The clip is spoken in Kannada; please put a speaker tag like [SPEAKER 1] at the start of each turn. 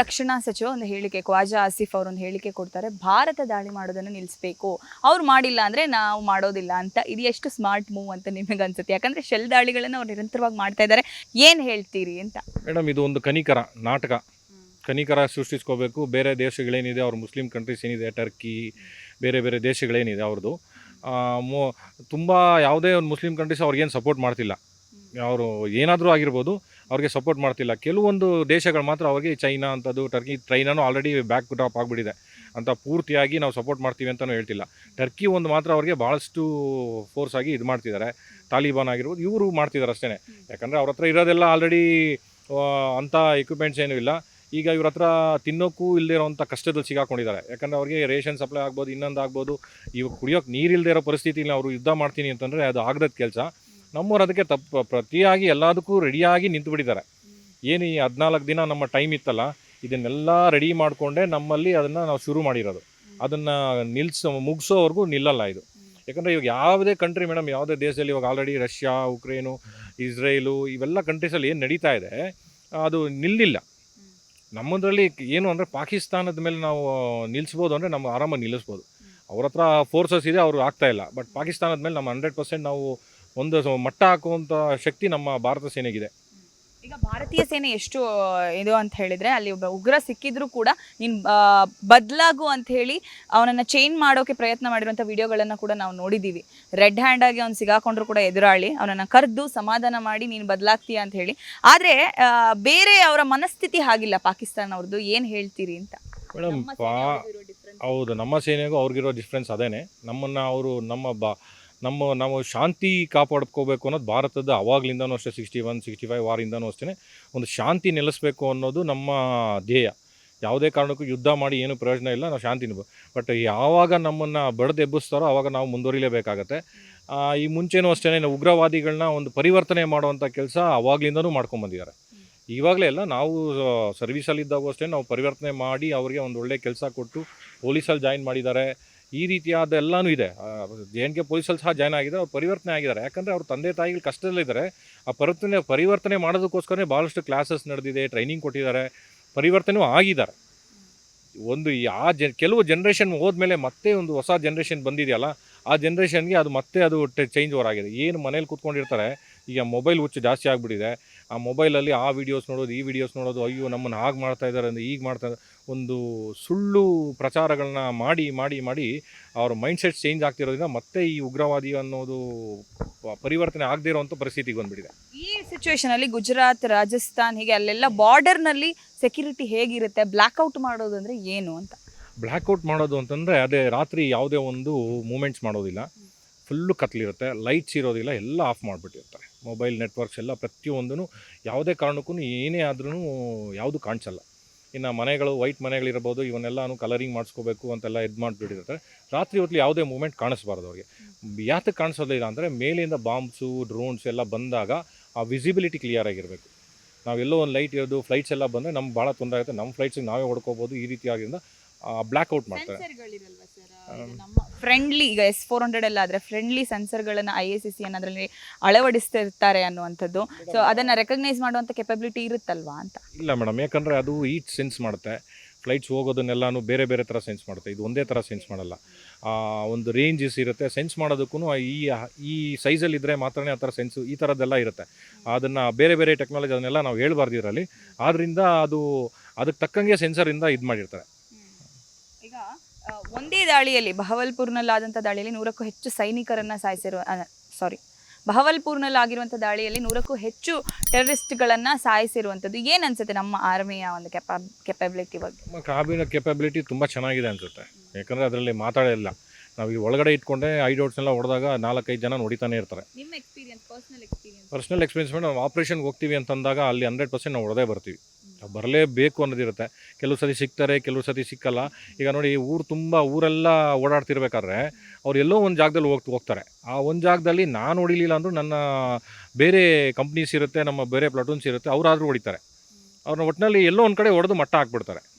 [SPEAKER 1] ರಕ್ಷಣಾ ಸಚಿವ ಒಂದು ಹೇಳಿಕೆ ಕ್ವಾಜಾ ಆಸಿಫ್ ಅವರೊಂದು ಹೇಳಿಕೆ ಕೊಡ್ತಾರೆ ಭಾರತ ದಾಳಿ ಮಾಡೋದನ್ನು ನಿಲ್ಲಿಸಬೇಕು ಅವ್ರು ಮಾಡಿಲ್ಲ ಅಂದರೆ ನಾವು ಮಾಡೋದಿಲ್ಲ ಅಂತ. ಇದು ಎಷ್ಟು ಸ್ಮಾರ್ಟ್ ಮೂವ್ ಅಂತ ನಿಮಗೆ ಅನ್ಸುತ್ತೆ? ಯಾಕಂದರೆ ಶೆಲ್ ದಾಳಿಗಳನ್ನು ಅವ್ರು ನಿರಂತರವಾಗಿ ಮಾಡ್ತಾ ಇದ್ದಾರೆ. ಏನು ಹೇಳ್ತೀರಿ ಅಂತ?
[SPEAKER 2] ಮೇಡಮ್ ಇದು ಒಂದು ಕನಿಕರ ನಾಟಕ. ಕನಿಕರ ಸೃಷ್ಟಿಸ್ಕೋಬೇಕು. ಬೇರೆ ದೇಶಗಳೇನಿದೆ ಅವ್ರ ಮುಸ್ಲಿಂ ಕಂಟ್ರೀಸ್ ಏನಿದೆ ಟರ್ಕಿ ಬೇರೆ ಬೇರೆ ದೇಶಗಳೇನಿದೆ ಅವ್ರದ್ದು ಮೊ ತುಂಬ ಯಾವುದೇ ಒಂದು ಮುಸ್ಲಿಂ ಕಂಟ್ರೀಸ್ ಅವ್ರಿಗೇನು ಸಪೋರ್ಟ್ ಮಾಡ್ತಿಲ್ಲ. ಅವರು ಏನಾದರೂ ಆಗಿರ್ಬೋದು ಅವ್ರಿಗೆ ಸಪೋರ್ಟ್ ಮಾಡ್ತಿಲ್ಲ. ಕೆಲವೊಂದು ದೇಶಗಳು ಮಾತ್ರ ಅವ್ರಿಗೆ ಚೈನಾ ಅಂಥದ್ದು, ಟರ್ಕಿ, ಚೈನಾನು ಆಲ್ರೆಡಿ ಬ್ಯಾಕ್ ಡ್ರಾಪ್ ಆಗಿಬಿಟ್ಟಿದೆ. ಅಂತ ಪೂರ್ತಿಯಾಗಿ ನಾವು ಸಪೋರ್ಟ್ ಮಾಡ್ತೀವಿ ಅಂತಲೂ ಹೇಳ್ತಿಲ್ಲ. ಟರ್ಕಿ ಒಂದು ಮಾತ್ರ ಅವ್ರಿಗೆ ಭಾಳಷ್ಟು ಫೋರ್ಸ್ ಆಗಿ ಇದು ಮಾಡ್ತಿದ್ದಾರೆ. ತಾಲಿಬಾನ್ ಆಗಿರ್ಬೋದು, ಇವರು ಮಾಡ್ತಿದ್ದಾರೆ ಅಷ್ಟೇ ಯಾಕಂದರೆ ಅವ್ರ ಹತ್ರ ಇರೋದೆಲ್ಲ ಆಲ್ರೆಡಿ ಅಂಥ ಎಕ್ವಿಪ್ಮೆಂಟ್ಸ್ ಏನೂ ಇಲ್ಲ. ಈಗ ಇವ್ರ ಹತ್ರ ತಿನ್ನೋಕ್ಕೂ ಇರೋವಂಥ ಕಷ್ಟದಲ್ಲಿ ಸಿಗಾಕೊಂಡಿದ್ದಾರೆ. ಯಾಕಂದರೆ ಅವ್ರಿಗೆ ರೇಷನ್ ಸಪ್ಲೈ ಆಗ್ಬೋದು, ಇನ್ನೊಂದು ಆಗ್ಬೋದು. ಇವಾಗ ಕುಡಿಯೋಕೆ ನೀರಿಲ್ಲದೆ ಇರೋ ಪರಿಸ್ಥಿತಿಯಲ್ಲಿ ಅವರು ಯುದ್ಧ ಮಾಡ್ತೀನಿ ಅಂತಂದರೆ ಅದು ಆಗದ ಕೆಲಸ. ನಮ್ಮವ್ರು ಅದಕ್ಕೆ ತಪ್ಪು ಪ್ರತಿಯಾಗಿ ಎಲ್ಲದಕ್ಕೂ ರೆಡಿಯಾಗಿ ನಿಂತು ಬಿಟ್ಟಿದ್ದಾರೆ. ಏನು ಈ ಹದಿನಾಲ್ಕು ದಿನ ನಮ್ಮ ಟೈಮ್ ಇತ್ತಲ್ಲ, ಇದನ್ನೆಲ್ಲ ರೆಡಿ ಮಾಡಿಕೊಂಡೇ ನಮ್ಮಲ್ಲಿ ಅದನ್ನು ನಾವು ಶುರು ಮಾಡಿರೋದು. ಅದನ್ನು ನಿಲ್ಸೋ, ಮುಗಿಸೋವರೆಗೂ ನಿಲ್ಲಲ್ಲ ಇದು. ಯಾಕಂದರೆ ಇವಾಗ ಯಾವುದೇ ಕಂಟ್ರಿ ಮೇಡಮ್ ಯಾವುದೇ ದೇಶದಲ್ಲಿ ಇವಾಗ ಆಲ್ರೆಡಿ ರಷ್ಯಾ, ಉಕ್ರೇನು, ಇಸ್ರೇಲು ಇವೆಲ್ಲ ಕಂಟ್ರೀಸಲ್ಲಿ ಏನು ನಡೀತಾ ಇದೆ, ಅದು ನಿಲ್ಲಿಲ್ಲ. ನಮ್ಮದರಲ್ಲಿ ಏನು ಅಂದರೆ ಪಾಕಿಸ್ತಾನದ ಮೇಲೆ ನಾವು ನಿಲ್ಲಿಸ್ಬೋದು ಅಂದರೆ ನಮ್ಮ ಆರಾಮಾಗಿ ನಿಲ್ಲಿಸ್ಬೋದು. ಅವ್ರ ಹತ್ರ ಫೋರ್ಸಸ್ ಇದೆ, ಅವರು ಆಗ್ತಾ ಇಲ್ಲ. ಬಟ್ ಪಾಕಿಸ್ತಾನದ ಮೇಲೆ ನಮ್ಮ ಹಂಡ್ರೆಡ್ ಪರ್ಸೆಂಟ್ ನಾವು ಒಂದು ಮಟ್ಟ ಹಾಕುವಂತ ಶಕ್ತಿ ನಮ್ಮ ಭಾರತ ಸೇನೆಗಿದೆ.
[SPEAKER 1] ಈಗ ಭಾರತೀಯ ಸೇನೆ ಎಷ್ಟು ಇದು ಅಂತ ಹೇಳಿದ್ರೆ ಅಲ್ಲಿ ಒಬ್ಬ ಉಗ್ರ ಸಿಕ್ಕಿದ್ರು ಕೂಡ ನೀನ್ ಬದಲಾಗು ಅಂತ ಹೇಳಿ ಅವನನ್ನ ಚೇಂಜ್ ಮಾಡೋಕೆ ಪ್ರಯತ್ನ ಮಾಡಿರುವಂಥ ವಿಡಿಯೋಗಳನ್ನ ಕೂಡ ನಾವು ನೋಡಿದ್ದೀವಿ ರೆಡ್ ಹ್ಯಾಂಡ್ ಆಗಿ ಅವ್ನು ಸಿಗಾಕೊಂಡ್ರು ಕೂಡ ಎದುರಾಳಿ ಅವನನ್ನ ಕರೆದು ಸಮಾಧಾನ ಮಾಡಿ ನೀನು ಬದಲಾಗ್ತೀಯ ಅಂತ ಹೇಳಿ. ಆದ್ರೆ ಬೇರೆ ಅವರ ಮನಸ್ಥಿತಿ ಹಾಗಿಲ್ಲ ಪಾಕಿಸ್ತಾನ ಅವ್ರದ್ದು ಏನ್ ಹೇಳ್ತೀರಿ ಅಂತ?
[SPEAKER 2] ಮೇಡಮ್. ಹೌದು ನಮ್ಮ ಸೇನೆಗೂ ಅವ್ರಿಗಿರೋ ಡಿಫ್ರೆನ್ಸ್ ಅದೇನೆ. ನಮ್ಮನ್ನ ಅವರು ನಮ್ಮ ಬಾ ನಮ್ಮ, ನಾವು ಶಾಂತಿ ಕಾಪಾಡ್ಕೋಬೇಕು ಅನ್ನೋದು ಭಾರತದ ಅವಾಗ್ಲಿಂದನೂ ಅಷ್ಟೇ ಸಿಕ್ಸ್ಟಿ ಒನ್ ಸಿಕ್ಸ್ಟಿ ಫೈವ್ ವಾರಿಂದನೂ ಅಷ್ಟೇ ಒಂದು ಶಾಂತಿ ನೆಲೆಸಬೇಕು ಅನ್ನೋದು ನಮ್ಮ ಧ್ಯೇಯ. ಯಾವುದೇ ಕಾರಣಕ್ಕೂ ಯುದ್ಧ ಮಾಡಿ ಏನು ಪ್ರಯೋಜನ ಇಲ್ಲ, ನಾವು ಶಾಂತಿ ಬಟ್ ಯಾವಾಗ ನಮ್ಮನ್ನು ಬಡ್ದು ಎಬ್ಬಿಸ್ತಾರೋ ಆವಾಗ ನಾವು ಮುಂದುವರಿಲೇಬೇಕಾಗತ್ತೆ. ಈ ಮುಂಚೆನೂ ಅಷ್ಟೇ ಉಗ್ರವಾದಿಗಳನ್ನ ಒಂದು ಪರಿವರ್ತನೆ ಮಾಡುವಂಥ ಕೆಲಸ ಅವಾಗ್ಲಿಂದನೂ ಮಾಡ್ಕೊಂಬಂದಿದ್ದಾರೆ ಇವಾಗಲೇ ಎಲ್ಲ ನಾವು ಸರ್ವಿಸಲ್ಲಿದ್ದಾಗೂ ಅಷ್ಟೇ ನಾವು ಪರಿವರ್ತನೆ ಮಾಡಿ ಅವರಿಗೆ ಒಂದು ಒಳ್ಳೆಯ ಕೆಲಸ ಕೊಟ್ಟು ಪೊಲೀಸಲ್ಲಿ ಜಾಯಿನ್ ಮಾಡಿದ್ದಾರೆ. ಈ ರೀತಿಯಾದ ಎಲ್ಲನೂ ಇದೆ. ಜೆ ಎನ್ ಕೆ ಪೊಲೀಸಲ್ಲಿ ಸಹ ಜಾಯ್ನ್ ಆಗಿದ್ದಾರೆ, ಅವ್ರು ಪರಿವರ್ತನೆ ಆಗಿದ್ದಾರೆ. ಯಾಕಂದರೆ ಅವ್ರ ತಂದೆ ತಾಯಿಗಳು ಕಷ್ಟದಲ್ಲಿದ್ದಾರೆ ಆ ಪರಿವರ್ತನೆ ಪರಿವರ್ತನೆ ಮಾಡೋದಕ್ಕೋಸ್ಕರನೇ ಭಾಳಷ್ಟು ಕ್ಲಾಸಸ್ ನಡೆದಿದೆ ಟ್ರೈನಿಂಗ್ ಕೊಟ್ಟಿದ್ದಾರೆ, ಪರಿವರ್ತನೆಯೂ ಆಗಿದ್ದಾರೆ. ಒಂದು ಆ ಜ ಕೆಲವು ಜನ್ರೇಷನ್ ಹೋದ್ಮೇಲೆ ಮತ್ತೆ ಒಂದು ಹೊಸ ಜನ್ರೇಷನ್ ಬಂದಿದೆಯಲ್ಲ, ಆ ಜನ್ರೇಷನ್ಗೆ ಅದು ಮತ್ತೆ ಅದು ಚೇಂಜ್ ಓವರ್ ಆಗಿದೆ. ಏನು ಮನೇಲಿ ಕೂತ್ಕೊಂಡಿರ್ತಾರೆ ಈಗ ಮೊಬೈಲ್ ಹುಚ್ಚು ಜಾಸ್ತಿ ಆಗಿಬಿಟ್ಟಿದೆ. ಆ ಮೊಬೈಲಲ್ಲಿ ಆ ವಿಡಿಯೋಸ್ ನೋಡೋದು ಈ ವಿಡಿಯೋಸ್ ನೋಡೋದು ಅಯ್ಯೋ ನಮ್ಮನ್ನು ಹಾಗೆ ಮಾಡ್ತಾ ಇದ್ದಾರೆ ಅಂದರೆ ಈಗ ಮಾಡ್ತಾ ಇದ್ದಾರೆ ಒಂದು ಸುಳ್ಳು ಪ್ರಚಾರಗಳನ್ನ ಮಾಡಿ ಮಾಡಿ ಮಾಡಿ ಅವ್ರ ಮೈಂಡ್ ಸೆಟ್ ಚೇಂಜ್ ಆಗ್ತಿರೋದ್ರಿಂದ ಮತ್ತೆ ಈ ಉಗ್ರವಾದಿ ಅನ್ನೋದು ಪರಿವರ್ತನೆ ಆಗದೇ ಇರುವಂಥ ಪರಿಸ್ಥಿತಿಗೆ ಬಂದ್ಬಿಟ್ಟಿದೆ.
[SPEAKER 1] ಈ ಸಿಚುವೇಶನಲ್ಲಿ ಗುಜರಾತ್ ರಾಜಸ್ಥಾನ್ ಹೀಗೆ ಅಲ್ಲೆಲ್ಲ ಬಾರ್ಡರ್ನಲ್ಲಿ ಸೆಕ್ಯೂರಿಟಿ ಹೇಗಿರುತ್ತೆ? ಬ್ಲಾಕ್ ಔಟ್ ಮಾಡೋದು ಅಂದ್ರೆ ಏನು ಅಂತ?
[SPEAKER 2] ಬ್ಲ್ಯಾಕ್ಔಟ್ ಮಾಡೋದು ಅಂತಂದರೆ ಅದೇ ರಾತ್ರಿ ಯಾವುದೇ ಒಂದು ಮೂಮೆಂಟ್ಸ್ ಮಾಡೋದಿಲ್ಲ. ಫುಲ್ಲು ಕತ್ಲಿರುತ್ತೆ ಲೈಟ್ಸ್ ಇರೋದಿಲ್ಲ ಎಲ್ಲ ಆಫ್ ಮಾಡಿಬಿಟ್ಟಿರ್ತಾರೆ. ಮೊಬೈಲ್ ನೆಟ್ವರ್ಕ್ಸ್ ಎಲ್ಲ ಪ್ರತಿಯೊಂದೂ ಯಾವುದೇ ಕಾರಣಕ್ಕೂ ಏನೇ ಆದ್ರೂ ಯಾವುದು ಕಾಣಿಸಲ್ಲ. ಇನ್ನು ಮನೆಗಳು ವೈಟ್ ಮನೆಗಳಿರ್ಬೋದು ಇವನ್ನೆಲ್ಲನೂ ಕಲರಿಂಗ್ ಮಾಡಿಸ್ಕೋಬೇಕು ಅಂತೆಲ್ಲ ಇದು ಮಾಡಿಬಿಟ್ಟಿರ್ತಾರೆ. ರಾತ್ರಿ ಹೊತ್ತು ಯಾವುದೇ ಮೂಮೆಂಟ್ ಕಾಣಿಸ್ಬಾರ್ದು ಅವ್ರಿಗೆ. ಯಾತಕ್ಕೆ ಕಾಣಿಸೋದಿಲ್ಲ ಅಂದರೆ ಮೇಲಿಂದ ಬಾಂಬ್ಸು ಡ್ರೋನ್ಸ್ ಎಲ್ಲ ಬಂದಾಗ ಆ ವಿಸಿಬಿಲಿಟಿ ಕ್ಲಿಯರ್ ಆಗಿರಬೇಕು. ನಾವೆಲ್ಲೋ ಒಂದು ಲೈಟ್ ಇರೋದು ಫ್ಲೈಟ್ಸ್ ಎಲ್ಲ ಬಂದರೆ ನಮ್ಗೆ ಭಾಳ ತೊಂದರೆ ಆಗುತ್ತೆ. ನಮ್ಮ ಫ್ಲೈಟ್ಸಿಗೆ ನಾವೇ ಹೊಡ್ಕೋಬೋದು ಈ ರೀತಿಯಾಗಿಂದ ಬ್ಲ್ಯಾಕ್ ಔಟ್ ಮಾಡ್ತಾರೆ.
[SPEAKER 1] ಫ್ರೆಂಡ್ಲಿ ಈಗ ಎಸ್ ಫೋರ್ ಹಂಡ್ರೆಡ್ ಎಲ್ಲ ಆದರೆ ಫ್ರೆಂಡ್ಲಿ ಸೆನ್ಸರ್ಗಳನ್ನು ಐ ಎಸ್ ಸಿ ಅದರಲ್ಲಿ ಅಳವಡಿಸ್ತಿರ್ತಾರೆ ಅನ್ನುವಂಥದ್ದು. ಸೊ ಅದನ್ನು ರೆಕಗ್ನೈಸ್ ಮಾಡುವಂಥ ಕೆಪಬಿಲಿಟಿ ಇರುತ್ತಲ್ವಾ ಅಂತ?
[SPEAKER 2] ಇಲ್ಲ ಮೇಡಮ್ ಯಾಕಂದರೆ ಅದು ಈಟ್ ಸೆನ್ಸ್ ಮಾಡುತ್ತೆ. ಫ್ಲೈಟ್ಸ್ ಹೋಗೋದನ್ನೆಲ್ಲನೂ ಬೇರೆ ಬೇರೆ ಥರ ಸೆನ್ಸ್ ಮಾಡುತ್ತೆ. ಇದು ಒಂದೇ ಥರ ಸೆನ್ಸ್ ಮಾಡಲ್ಲ. ಆ, ಒಂದು ರೇಂಜಸ್ ಇರುತ್ತೆ. ಸೆನ್ಸ್ ಮಾಡೋದಕ್ಕೂ ಈ ಈ ಸೈಜಲ್ಲಿ ಇದ್ದರೆ ಮಾತ್ರನೇ ಆ ಥರ ಸೆನ್ಸು ಈ ಥರದ್ದೆಲ್ಲ ಇರುತ್ತೆ. ಅದನ್ನು ಬೇರೆ ಬೇರೆ ಟೆಕ್ನಾಲಜಿ ಅದನ್ನೆಲ್ಲ ನಾವು ಹೇಳ್ಬಾರ್ದು ಇದರಲ್ಲಿ. ಆದ್ದರಿಂದ ಅದು ಅದಕ್ಕೆ ತಕ್ಕಂಗೆ ಸೆನ್ಸರಿಂದ ಇದು ಮಾಡಿರ್ತಾರೆ.
[SPEAKER 1] ಈಗ ಒಂದೇ ದಾಳಿಯಲ್ಲಿ ಬಹವಲ್ಪುರ್ನಲ್ಲಾದಂಥ ದಾಳಿಯಲ್ಲಿ ನೂರಕ್ಕೂ ಹೆಚ್ಚು ಸೈನಿಕರನ್ನು ಸಾಯಿಸಿರುವ ಸಾರಿ ಬಹವಲ್ಪುರ್ನಲ್ಲಾಗಿರುವಂಥ ದಾಳಿಯಲ್ಲಿ ನೂರಕ್ಕೂ ಹೆಚ್ಚು ಟೆರರಿಸ್ಟ್ಗಳನ್ನು ಸಾಯಿಸಿರುವಂಥದ್ದು. ಏನು ಅನ್ಸುತ್ತೆ ನಮ್ಮ ಆರ್ಮಿಯ ಒಂದು ಕೆಪಾ ಕೆಪಬಿಲಿಟಿ ಬಗ್ಗೆ?
[SPEAKER 2] ನಮ್ಮ ಕಾಬಿನ ಕೆಪಬಿಲಿಟಿ ತುಂಬ ಚೆನ್ನಾಗಿದೆ ಅನಿಸುತ್ತೆ. ಯಾಕಂದರೆ ಅದರಲ್ಲಿ ಮಾತಾಡಿಲ್ಲ ನಾವು ಈ ಒಳಗಡೆ ಇಟ್ಕೊಂಡೆ ಐ ಡೌಟ್ಸ್ನೆಲ್ಲ ಹೊಡೆದಾಗ ನಾಲ್ಕೈದು ಜನ ನೋಡಿತಾನೆ ಇರ್ತಾರೆ.
[SPEAKER 1] ನಿಮ್ಮ experience personal experience
[SPEAKER 2] personal experience ನಾವು ಆಪ್ರೇಷನ್ಗೆ ಹೋಗ್ತೀವಿ ಅಂತಂದಾಗ ಅಲ್ಲಿ ಹಂಡ್ರೆಡ್ ಪರ್ಸೆಂಟ್ ನಾವು ಹೊಡೆದೇ ಬರ್ತೀವಿ. ಬರಲೇಬೇಕು ಅನ್ನೋದಿರುತ್ತೆ ಕೆಲವು ಸತಿ ಸಿಗ್ತಾರೆ, ಕೆಲವು ಸತಿ ಸಿಕ್ಕಲ್ಲ. ಈಗ ನೋಡಿ ಊರು ತುಂಬ, ಊರೆಲ್ಲ ಓಡಾಡ್ತಿರ್ಬೇಕಾದ್ರೆ ಅವ್ರು ಎಲ್ಲೋ ಒಂದು ಜಾಗದಲ್ಲಿ ಹೋಗ್ತು, ಹೋಗ್ತಾರೆ. ಆ ಒಂದು ಜಾಗದಲ್ಲಿ ನಾನು ಹೊಡಿಲಿಲ್ಲ ಅಂದರೂ ನನ್ನ ಬೇರೆ ಕಂಪ್ನೀಸ್ ಇರುತ್ತೆ, ನಮ್ಮ ಬೇರೆ ಪ್ಲಾಟೂನ್ಸ್ ಇರುತ್ತೆ, ಅವರಾದರೂ ಹೊಡಿತಾರೆ. ಅವ್ರನ್ನ ಒಟ್ಟಿನಲ್ಲಿ ಎಲ್ಲೋ ಒಂದು ಕಡೆ ಹೊಡೆದು ಮಟ್ಟ ಹಾಕ್ಬಿಡ್ತಾರೆ.